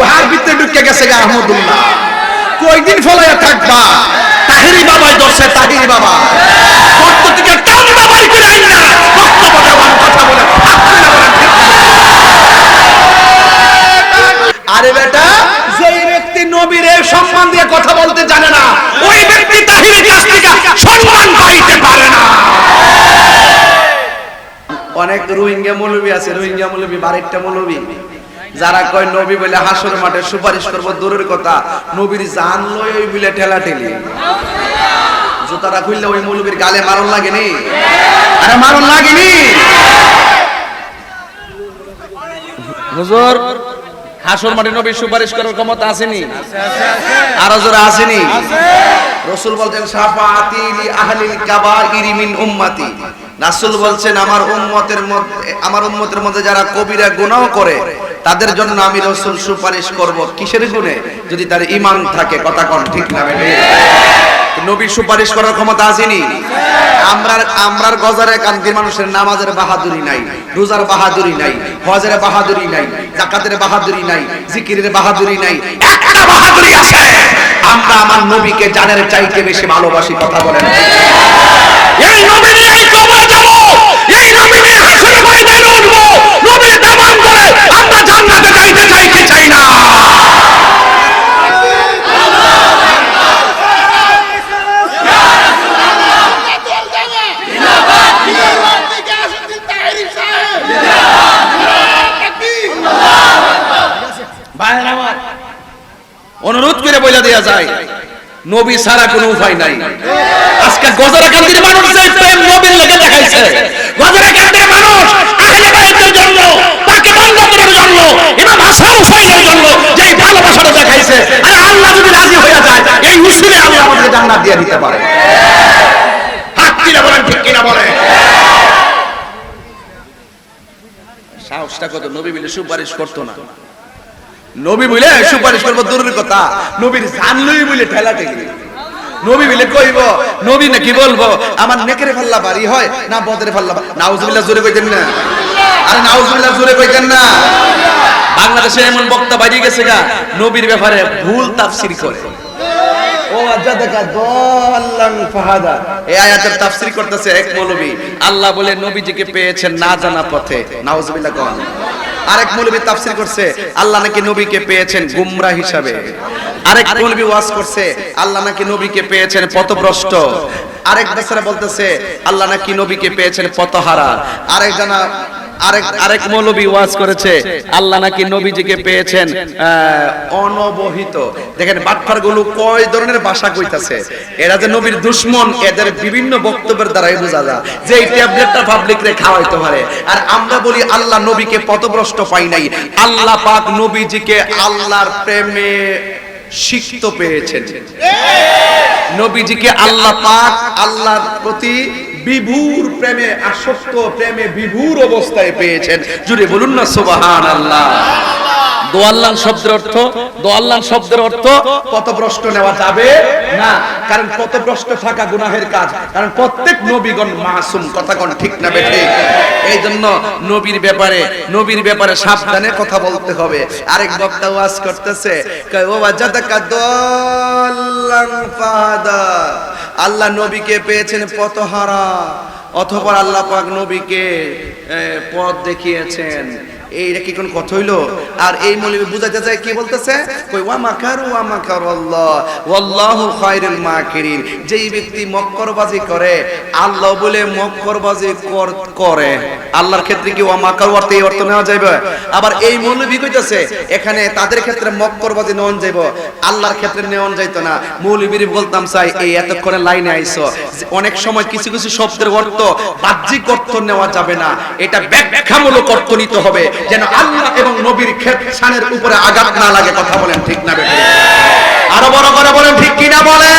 গুহার ভিতরে ঢুকে গেছে গা আহমদুল্লাহ। কয়দিন ফলাইয়া থাকবা? তাহিরি বাবাই দর্শে তাহিরি বাবা। বাবাই করে আইন কথা বলে। আরে বেটা, যেই ব্যক্তি নবীর সম্মান দিয়ে কথা বলতে জানে না, ওই ব্যক্তি তাহিরের কাছ থেকে সম্মান পাইতে পারে না। অনেক রোহিঙ্গা মৌলবী আছে, রোহিঙ্গা মৌলবী বারেকটা মৌলবী। যারা কয়, নবী বলে হাসর মাঠে সুপারিশ করব, দূরের কথা। নবীর জান লই ওই বলে ঠেলা ঠেলি জুতারা খুললে ওই মৌলবীর গালে মারণ লাগেনি? আরে মারণ লাগেনি? হুজুর, হাসর মাঠে নবীর সুপারিশ করার ক্ষমতা আসেনি? আরও জোরে আসেনি? রসুল বলছেন সাফাতি লি আহলিল কাবাইরি মিন উম্মতি। রাসূল বলছেন, আমার উম্মতের মধ্যে, আমার উম্মতের মধ্যে যারা কবিরা গুনাহ করে তাদের জন্য আমি রসুল সুপারিশ করব। কিসের গুণে? যদি তার ঈমান থাকে, কথা কোন, ঠিক না নবীর সুপারিশ করার ক্ষমতা আসেনি? আমরা আমরার গজারে কান্দির মানুষের নামাজের বাহাদুরি নাই, রোজার বাহাদুরি নাই, হজের বাহাদুরি নাই, জাকাতের বাহাদুরি নাই, জিকিরের বাহাদুরি নাই একটা বাহাদুরি আছে। আমরা আমার নবীকে জানের চাইতে বেশি ভালোবাসি, কথা বলেন এই নবী নিয়ে এই কবরে যাব এই নবী নিয়ে হাসরের ময়দানে উঠব নবীর দামান করে আমরা জান্নাতে যাইতে চাইতে চাই না ভাইয়ের আমার অনুরোধ করে বইলা দেয়া যায়, নবী ছাড়া কোনো উপায় নাই। আজকে গজরা কান্দির মানুষ যে প্রেম নবীর লেগে দেখাইছে গজরা কান্দির মানুষ আহলে বাইতের জন্য তাকে বান্দাতের জন্য, ইমাম হাসান হুসাইনের জন্য যে ভালোবাসাটা দেখাইছে, আর আল্লাহ যদি রাজি হয়ে যায়, এই উসিলে আল্লাহ আমাদেরকে জান্নাত দিয়ে দিতে পারে। হাত কিনা বলেন ঠিক কিনা বলেন। সাহসটা কত? নবী বলে সুপারিশ করতো না। নবী বলে সুপারিশ করব দূরের কথা। নবীর জানলই বলে ঠেলা ঠেলি নবী বলে কইব নবী নাকি বলব আমার নেকেরে ফাল্লা বাড়ি হয় না বদরে ফাল্লা নাউজুবিল্লাহ জোরে কইতেন না। আরে নাউজুবিল্লাহ জোরে কইতেন না। বাংলাদেশে এমন বক্তা বাজিয়ে গেছে গা নবীর ব্যাপারে ভুল তাফসির করে। ফাহাদা। এই আয়াতের তাফসীর করতেছে এক মৌলবী। আল্লাহ বলে নবীজিকে পেয়েছেন না জানা পথে। নাউজুবিল্লাহ কোন। আরেক মৌলবী তাফসির করছে, আল্লাহ নাকি নবীকে পেয়েছেন গুমরা হিসাবে। আরেক মৌলবী ওয়াজ করছে, আল্লাহ নাকি নবীকে পেয়েছেন পথভ্রষ্ট। আরেক বেচারা বলতেছে, আল্লাহ নাকি নবীকে পেয়েছেন পথহারা। আরেক জানা আরেক আরেক মৌলবী ওয়াজ করেছে আল্লাহ নাকি নবীজিকে পেয়েছেন অনবহিত। দেখেন বাটফারগুলো কয় ধরনের ভাষা কইতাছে? এরা যে নবীর দুশ্মন এদের বিভিন্ন বক্তব্যের দ্বারাই বোঝা যায় যে এই ট্যাবলেটটা পাবলিক রে খাওয়াইতে পারে। আর আমরা বলি আল্লাহ নবীকে পথভ্রষ্ট পাই নাই। আল্লাহ পাক নবীজিকে আল্লাহর প্রেমে সিক্ত পেয়েছেন। নবীজিকে আল্লাহ পাক আল্লাহর প্রতি বিভুর প্রেমে আসক্ত প্রেমে বিভুর অবস্থায় পেয়েছেন। জুড়ে বলুন না সোবাহান আল্লাহ দোয়াল্লান শব্দের অর্থ? দোয়াল্লান শব্দের অর্থ? পথভ্রষ্ট নেওয়া যাবে? না, কারণ পথভ্রষ্ট থাকা গুনাহের কাজ। কারণ প্রত্যেক নবীগণ মাসুম, কথা কোন ঠিক না বেঠে এই জন্য নবীর ব্যাপারে নবীর ব্যাপারে সাবধানে কথা বলতে হবে। আরেক বক্তা ওয়াজ করতেছে ও ওয়াজাদাকা দাল্লান ফাহাদা। আল্লাহ নবীকে পেয়েছেন পথহারা অথবা আল্লাহ পাক নবীকে পথ দেখিয়েছেন। এইটা কি কোন কথা হইল? আর এই কি বলতেছে? কই, ওয়া ওয়া মাকার আল্লাহ। ওয়াল্লাহু খায়রুল মাকিরিন। যেই ব্যক্তি মক্করবাজি করে, আল্লাহ বলে মক্করবাজি করে আল্লাহর ক্ষেত্রে কি ওয়া অর্থ এই অর্থ নেওয়া যাবে আবার এই মৌলবী কইতাছে, এখানে তাদের ক্ষেত্রে মক্করবাজি নেওয়া যাইব। আল্লাহর ক্ষেত্রে নেওয়া যাইতো না। মৌলবীর বলতাম, চাই, এই এতক্ষণে লাইনে আইছো অনেক সময় কিছু কিছু শব্দের অর্থ বাহ্যিক অর্থ নেওয়া যাবে না। এটা ব্যাখ্যামূলক অর্থ নিতে হবে। যেন আল্লাহ এবং নবীর ক্ষেত্রের উপরে আঘাত না লাগে, কথা বলেন ঠিক না বেঠিক? আরও বড় করে বলেন, ঠিক কি না বলেন?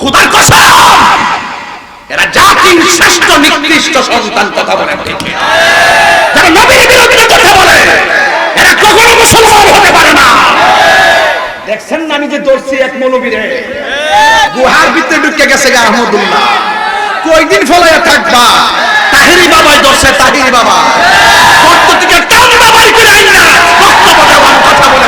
খুদার কসম! এরা জাতির শ্রেষ্ঠ নিকৃষ্ট সন্তান, কথা বলেন ঠিক যারা নবীর কথা বলে, এরা কখনো মুসলমান হতে পারে না। দেখছেন না আমি যে দর্শি এক মৌলবীরে? গুহার ভিতরে ঢুকে গেছে গা আহমদুল্লাহ। কয়দিন ফলাইয়া থাকবা? তাহিরি বাবাই দর্শে তাহিরি বাবা। রক্ত থেকে বাবাই করে আইনা। রক্ত বাবা কথা বলে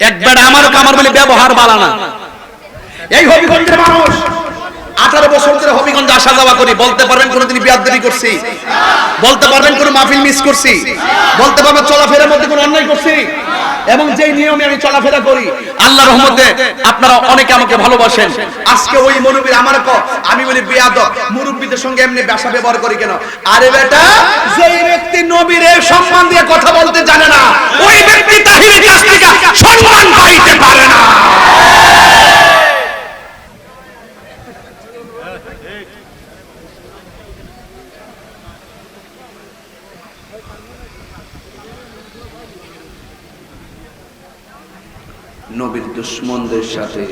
এক আমার কামার বলে ব্যবহার বালানা এই হবিগঞ্জের মানুষ, আঠারো বছর ধরে হবিগঞ্জে আসা যাওয়া করি, বলতে পারবেন কোনোদিন বিয়াদবি করছি? বলতে পারবেন কোনো মাহফিল মিস করছি? বলতে পারবেন চলাফেরার মধ্যে কোনো অন্যায় করছি? এবং যেই নিয়মে আমি চলাফেরা করি আল্লাহ রহমতে আপনারা অনেকে আমাকে ভালোবাসেন। আজকে ওই মুরব্বীর আমার ক, আমি বলি বিয়াদ মুরব্বীদের সঙ্গে এমনি ব্যবসা ব্যবহার করি কেন? আরে বেটা, যেই ব্যক্তি নবীর সম্মান দিয়ে কথা বলতে জানে না, ওই ব্যক্তি তাহিরের কাছ থেকে সম্মান পাইতে পারে না। নবীর দুশ্মনদের সাথে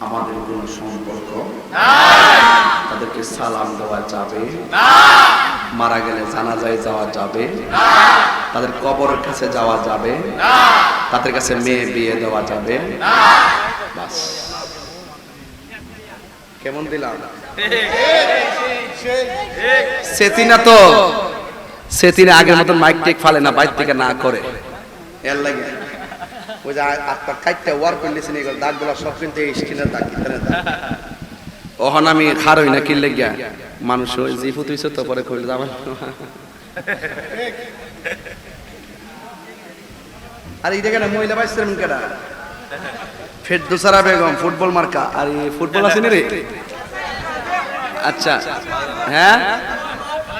আমাদের কোনো সম্পর্ক? তাদেরকে সালাম দেওয়া যাবে। মারা গেলে জানাজায় যাওয়া যাবে। তাদের কবরের কাছে যাওয়া যাবে। তাদের কাছে মেয়ে বিয়ে দেওয়া যাবে। বাস। কেমন দিলাম? সেতিনা তো। সেতিনা আগের মতন মাইক টেক ফালে না বাইর থেকে না করে। এর লাগে। ওই যে আপনার কাইটটা ওয়ার করলেছেন এগুলো দাগগুলো সব কিন্তু স্কিনের দাগ কিতানের দাগ। ওহন আমি খার হই না কিনলে গিয়া মানুষ ওই জি ফুতুইছে তো পরে কইলে যাবেন আর এই দেখেন মহিলা পাইছিলেন কেডা? ফের দুসারা বেগম ফুটবল মার্কা। আর ফুটবল আছে রে আচ্ছা। হ্যাঁ?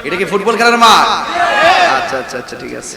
এটা কি ফুটবল খেলার মাঠ? আচ্ছা আচ্ছা আচ্ছা ঠিক আছে।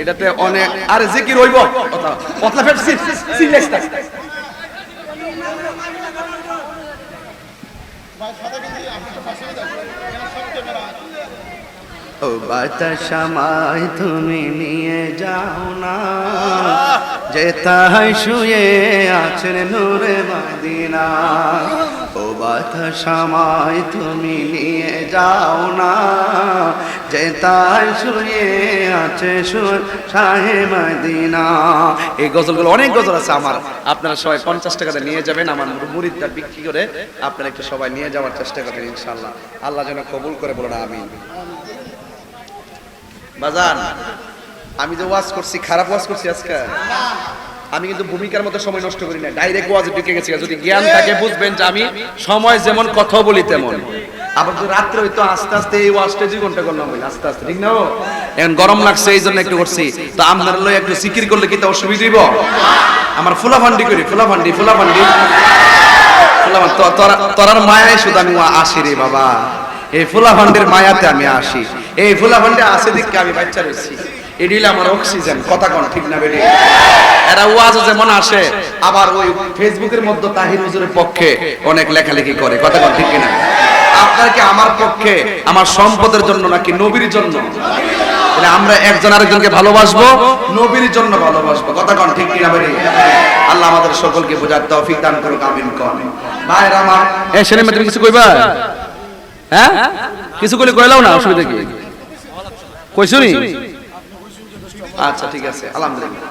এটাতে অনেক আরে জিকির হইব। কথা কথা ফের সিরিয়াস ও তুমি নিয়ে যাও না। যে তাই শুয়ে আছেন নূরে মাদিনা। ও বাতাসামাই তুমি নিয়ে যাও না। যে তাই শুয়ে আছে সুর মাদিনা। এই গজলগুলো অনেক গজল আছে আমার। আপনারা সবাই পঞ্চাশ টাকাতে নিয়ে যাবেন আমার মুরিদটা বিক্রি করে আপনারা একটু সবাই নিয়ে যাওয়ার চেষ্টা করবেন ইনশাল্লাহ আল্লাহ যেন কবুল করে বলেন, আমিন। বাজান, আমি যে ওয়াজ করছি, খারাপ ওয়াজ করছি আজকে? আমি কিন্তু ভূমিকার মতো সময় নষ্ট করি না ডাইরেক্ট ওয়াজে ঢুকে গেছি। যদি জ্ঞান থাকে, বুঝবেন যে আমি সময় যেমন কথা বলি তেমন। আবার তো রাত্রে হয়তো আস্তে আস্তে এই ওয়াজটা দুই ঘণ্টা করলাম বলি আস্তে আস্তে, ঠিক না এখন গরম লাগছে এই জন্য একটু করছি। তো আপনার লই একটু সিকির করলে কি তা অসুবিধা হইব? আমার ফুলা ফান্ডি করি ফুলা ফান্ডি ফুলা ফুলা ফান্ডি তোরার মায়ায় শুধু আমি আসি রে বাবা। এই ফুলা ফান্ডের মায়াতে আমি আসি। এই ফুলা ফান্ডে আসে দিকে আমি বাচ্চা রয়েছি। এটি আমার অক্সিজেন কথা কোন, ঠিক না বেরি এরা ওয়াজ যেমন আসে। আবার ওই ফেসবুকের মধ্যে তাহির হুজুরের পক্ষে অনেক লেখালেখি করে, কথা কোন, ঠিক কিনা? আপনার কি আমার পক্ষে, আমার সম্পদের জন্য নাকি নবীর জন্য? তাহলে আমরা একজন আরেকজনকে ভালোবাসবো, নবীর জন্য ভালোবাসবো, কথা কোন, ঠিক কিনা বেরি আল্লাহ আমাদের সকলকে বোঝার তৌফিক দান করুক, আমিন কোন। ভাইরা আমার এ সেলিম তুমি কিছু কইবা? হ্যাঁ? কিছু কইলে কইলাও না, অসুবিধা কি? কইছুনি আচ্ছা ঠিক আছে, আলহামদুলিল্লাহ।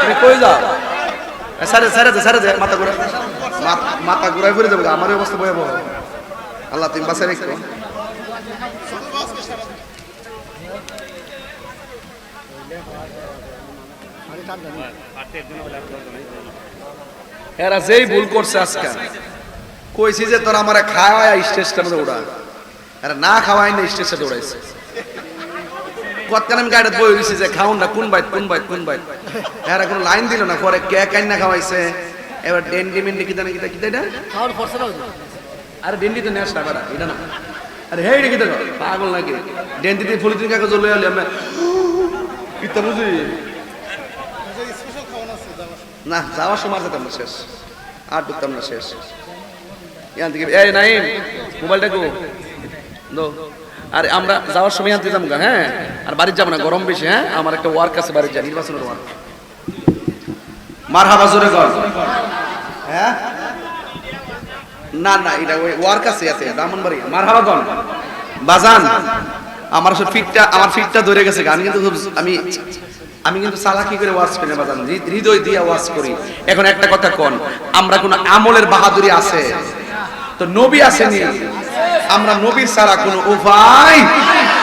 তুমি মাথা মাথা ঘুরাই ঘুরে যাবে আমার অবস্থা ভয়াবহ আল্লাহ, তুমি বাঁচাই রেখো। এরা যেই ভুল করছে আজকে, কইছি যে তোর আমার খাওয়ায়, স্টেজটার মধ্যে উড়া না খাওয়াই না স্টেজটা দৌড়াইছে। কতক্ষণ আমি গাড়িতে বই দিছি যে খাউন না কোন বাইত কোন বাইত কোন বাইত। এরা কোনো লাইন দিল না পরে কে কাইন না খাওয়াইছে। এবার ডেন্ডি মেন্ডি কিতা না কিতা কিতা এটা? খাওয়ার খরচা দাও আরে ডেন্ডি তো নেস না বেটা এটা না। আরে কিতা? পাগল নাকি? ডেন্ডি দিয়ে ফুলিতিন কাগজ লই আলি আমি কিতা বুঝি? না যাওয়ার সময় যেতাম না শেষ। আর ঢুকতাম না শেষ। এখান থেকে এই নাইম মোবাইলটা কো আর আমরা যাওয়ার সময় আনতে যাব হ্যাঁ? আর বাড়ির যাব না, গরম বেশি হ্যাঁ? আমার একটা ওয়ার্ক আছে বাড়ির যা, নির্বাচনের ওয়ার্ক মারহাবা জোরে কর। হ্যাঁ? না না, এটা ওই ওয়ার কাছে আছে ব্রাহ্মণবাড়ি মারহাবা কর। বাজান, আমার আসলে ফিটটা, আমার ফিটটা ধরে গেছে আমি কিন্তু আমি আমি কিন্তু চালাকি করে ওয়াজ করি না, বাজান হৃদয় দিয়ে ওয়াজ করি। এখন একটা কথা কোন, আমরা কোন আমলের বাহাদুরি আছে? তো নবী আসেনি। আমরা নবীর ছাড়া কোনো উপায়